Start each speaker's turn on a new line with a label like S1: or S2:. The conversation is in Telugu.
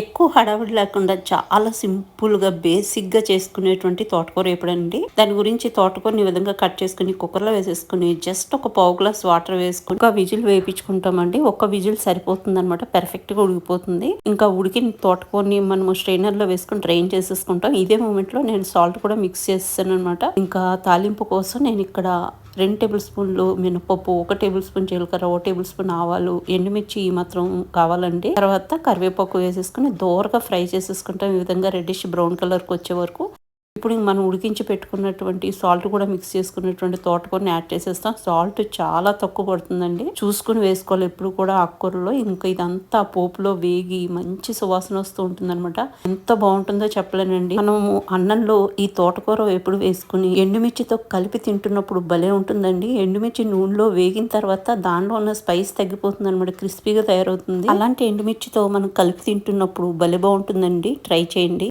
S1: ఎక్కువ హడావిడి లేకుండా చాలా సింపుల్గా బేసిక్గా చేసుకునేటువంటి తోటకూర ఎప్పుడండి? దాని గురించి తోటకూరని ఈ విధంగా కట్ చేసుకుని కుక్కర్లో వేసేసుకుని జస్ట్ ఒక పావు గ్లాస్ వాటర్ వేసుకుని ఒక విజిల్ వేయించుకుంటామండి. ఒక విజిల్ సరిపోతుంది అనమాట పర్ఫెక్ట్ ఉడికిపోతుంది. ఇంకా ఉడికిన తోటకూరని మనము స్ట్రైనర్లో వేసుకుని డ్రైన్ చేసేసుకుంటాం. ఇదే మూమెంట్లో నేను సాల్ట్ కూడా మిక్స్ చేస్తాను అనమాట ఇంకా తాలింపు కోసం నేను ఇక్కడ రెండు టేబుల్ స్పూన్లు మినపప్పు ఒక టేబుల్ స్పూన్ జీలకర్ర ఒక టేబుల్ స్పూన్ ఆవాలు ఎండుమిర్చి ఈ మాత్రం కావాలండి. తర్వాత కరివేపాకు వేసేసుకుని దోరగా ఫ్రై చేసేసుకుంటాం. ఈ విధంగా రెడ్డిష్ బ్రౌన్ కలర్కి వచ్చే వరకు ఇప్పుడు మనం ఉడికించి పెట్టుకున్నటువంటి సాల్ట్ కూడా మిక్స్ చేసుకున్నటువంటి తోటకూరని యాడ్ చేసేస్తాం. సాల్ట్ చాలా తక్కువ పడుతుందండి. చూసుకుని వేసుకోవాలి ఎప్పుడు కూడా ఆకుకూరలో. ఇంకా ఇదంతా పోపులో వేగి మంచి సువాసన వస్తూ ఉంటుందన్నమాట. ఎంత బాగుంటుందో చెప్పలేనండి. మనము అన్నంలో ఈ తోటకూర ఎప్పుడు వేసుకుని ఎండుమిర్చితో కలిపి తింటున్నప్పుడు భలే ఉంటుందండి. ఎండుమిర్చి నూనెలో వేగిన తర్వాత దానిలో ఉన్న స్పైస్ తగ్గిపోతుంది అనమాట క్రిస్పీగా తయారవుతుంది. అలాంటి ఎండుమిర్చితో మనం కలిపి తింటున్నప్పుడు భలే బాగుంటుందండి. ట్రై చేయండి.